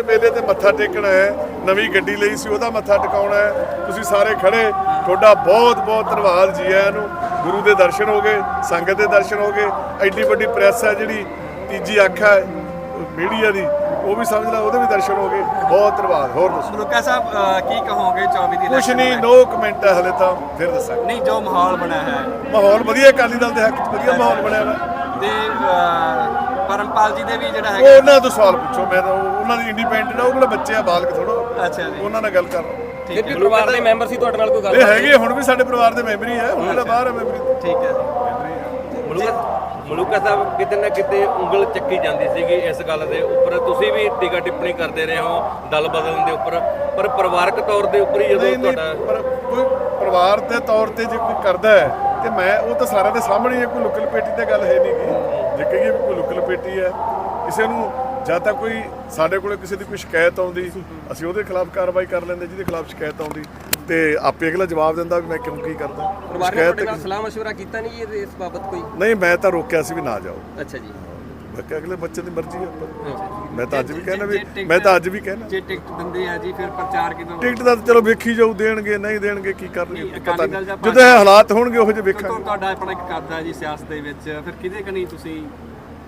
ਦੇ ਮੇਲੇ ਤੇ ਮੱਥਾ ਟੇਕਣਾ ਹੈ ਨਵੀਂ ਗੱਡੀ ਲਈ ਸੀ ਉਹਦਾ ਮੱਥਾ ਟਿਕਾਉਣਾ ਹੈ। ਤੁਸੀਂ ਸਾਰੇ ਖੜੇ। ਤੁਹਾਡਾ ਬਹੁਤ ਬਹੁਤ ਧੰਨਵਾਦ ਜੀ ਆਇਆਂ ਨੂੰ। ਗੁਰੂ ਦੇ ਦਰਸ਼ਨ ਹੋ ਗਏ ਸੰਗਤ ਦੇ ਦਰਸ਼ਨ ਹੋ ਗਏ। ਐਡੀ ਵੱਡੀ ਪ੍ਰੈਸ ਹੈ ਜਿਹੜੀ ਤੀਜੀ ਅੱਖ ਹੈ ਮੀਡੀਆ ਦੀ ਉਹ ਵੀ ਸਮਝ ਲਾ ਉਹਦੇ ਵੀ ਦਰਸ਼ਨ ਹੋ ਗਏ। ਬਹੁਤ ਧੰਨਵਾਦ ਹੋਰ ਦੱਸੋ? ਮਲੂਕਾ ਸਾਹਿਬ ਕੀ ਕਹੋਗੇ 24 ਦੀ ਕੁਛ ਨਹੀਂ? ਨੋ ਕਮੈਂਟ ਹੈ ਹਲੇ ਤਾਂ ਫਿਰ ਦੱਸਾਂਗੇ। ਨਹੀਂ ਜੋ ਮਾਹੌਲ ਬਣਿਆ ਹੈ। ਮਾਹੌਲ ਵਧੀਆ ਅਕਾਲੀ ਦਲ ਦੇ ਹੱਕ ਵਧੀਆ ਮਾਹੌਲ ਬਣਿਆ ਵਾ। ਤੇ ਪਰਮਪਾਲ ਜੀ ਦੇ ਵੀ ਜਿਹੜਾ ਉਹ ਹੈਗਾ ਉਹਨਾਂ ਤੋਂ ਸਵਾਲ ਪੁੱਛੋ ਮੈਂ ਤਾਂ ਉਹ- ਉਹਨਾਂ ਦੀ ਇੰਡੀਪੈਂਡੈਂਟ ਆ ਉਹ ਕੋਲ ਬੱਚੇ ਆ ਬਾਲਕ ਥੋੜੋ ਅੱਛਾ ਜੀ। ਉਹਨਾਂ ਨਾਲ ਗੱਲ ਕਰ ਲਓ। ਠੀਕ ਹੈ। ਪਰਿਵਾਰ ਦੇ ਮੈਂਬਰ ਸੀ ਤੁਹਾਡੇ ਨਾਲ ਕੋਈ ਇਹ ਹੈਗੇ ਹੁਣ ਵੀ ਸਾਡੇ ਪਰਿਵਾਰ ਦੇ ਮੈਂਬਰ ਹੀ ਹੈ ਹੁਣ ਜਿਹੜਾ ਬਾਹਰ ਹੈ ਮੈਂਬਰ। ਠੀਕ ਹੈ। ਮਲੂਕਾ ਮਲੂਕਾ ਸਾਹਿਬ ਕਿਤੇ ਨਾ ਕਿਤੇ ਉਂਗਲ ਚੱਕੀ ਜਾਂਦੀ ਸੀਗੀ ਇਸ ਗੱਲ ਦੇ ਉੱਪਰ। ਤੁਸੀਂ ਵੀ ਟੀਕਾ ਟਿੱਪਣੀ ਕਰਦੇ ਰਹੇ ਹੋ ਦਲ ਬਦਲਣ ਦੇ ਉੱਪਰ। ਪਰ ਪਰਿਵਾਰਕ ਤੌਰ ਦੇ ਉੱਪਰ ਹੀ ਜਦੋਂ ਨਹੀਂ ਨਹੀਂ ਤੁਹਾਡਾ ਪਰ ਕੋਈ ਪਰਿਵਾਰ ਦੇ ਤੌਰ ਤੇ ਜੇ ਕੋਈ ਕਰਦਾ ਹੈ ਤੇ ਮੈਂ ਉਹ ਤਾਂ ਸਾਰਿਆਂ ਦੇ ਸਾਹਮਣੇ ਹੀ ਹੈ ਕੋਈ ਲੁਕਲ ਪੇਟੀ ਤੇ ਗੱਲ ਹੈ ਨਹੀਂ ਗੀ ਜੇ ਕਹੀਏ ਵੀ ਕੋਈ ਲੁਕਲ ਪੇਟੀ ਹੈ ਕਿਸੇ ਨੂੰ ਜਾਂ ਤਾਂ ਕੋਈ ਸਾਡੇ ਕੋਲੇ ਕਿਸੇ ਦੀ ਕੋਈ ਸ਼ਿਕਾਇਤ ਆਉਂਦੀ ਅਸੀਂ ਉਹਦੇ ਖਿਲਾਫ ਕਾਰਵਾਈ ਕਰ ਲੈਂਦੇ ਜਿਹਦੇ ਖਿਲਾਫ ਸ਼ਿਕਾਇਤ ਆਉਂਦੀ ਤੇ ਆਪੇ ਅਗਲਾ ਜਵਾਬ ਦਿੰਦਾ ਵੀ ਮੈਂ ਕਿਉਂ ਕੀ ਕਰਦਾ ਪਰਿਵਾਰ ਨੇ ਸ਼ਿਕਾਇਤ ਤੁਹਾਡੇ ਨਾਲ ਤੇ- ਸਲਾਹ مشورہ ਕੀਤਾ ਨਹੀਂ ਇਹ ਇਸ ਬਾਬਤ ਕੋਈ ਨਹੀਂ ਮੈਂ ਤਾਂ ਰੋਕਿਆ ਸੀ ਵੀ ਨਾ ਜਾਓ ਅੱਛਾ ਜੀ ਕਿਹਾ ਅਗਲੇ ਬੱਚੇ ਦੀ ਮਰਜ਼ੀ ਹੈ ਪਰ ਮੈਂ ਤਾਂ ਅੱਜ ਵੀ ਕਹਿਣਾ ਜੇ- ਵੀ ਜੇ ਮੈਂ ਤਾਂ ਅੱਜ ਵੀ ਕਹਿਣਾ। ਜੇ ਟਿਕਟ ਦਿੰਦੇ ਆ ਜੀ ਫਿਰ ਪ੍ਰਚਾਰ ਕਿਦੋਂ ਟਿਕਟ ਦਾ ਚਲੋ ਵੇਖੀ ਜਾਊ ਦੇਣਗੇ ਨਹੀਂ ਦੇਣਗੇ ਕੀ ਕਰਨਗੇ ਪਤਾ ਜਾਂ ਨਹੀਂ। ਜਦੋਂ ਇਹ ਹਾਲਾਤ ਹੋਣਗੇ ਉਹੋ ਕਿਉਂਕਿ ਵੇਖਾਂਗੇ। ਤੁਹਾਡਾ ਆਪਣਾ ਇੱਕ ਕਰਦਾ ਜੀ ਸਿਆਸਤ ਦੇ ਵਿੱਚ। ਫਿਰ ਕਿਹਦੇ ਕਨੀ ਤੁਸੀਂ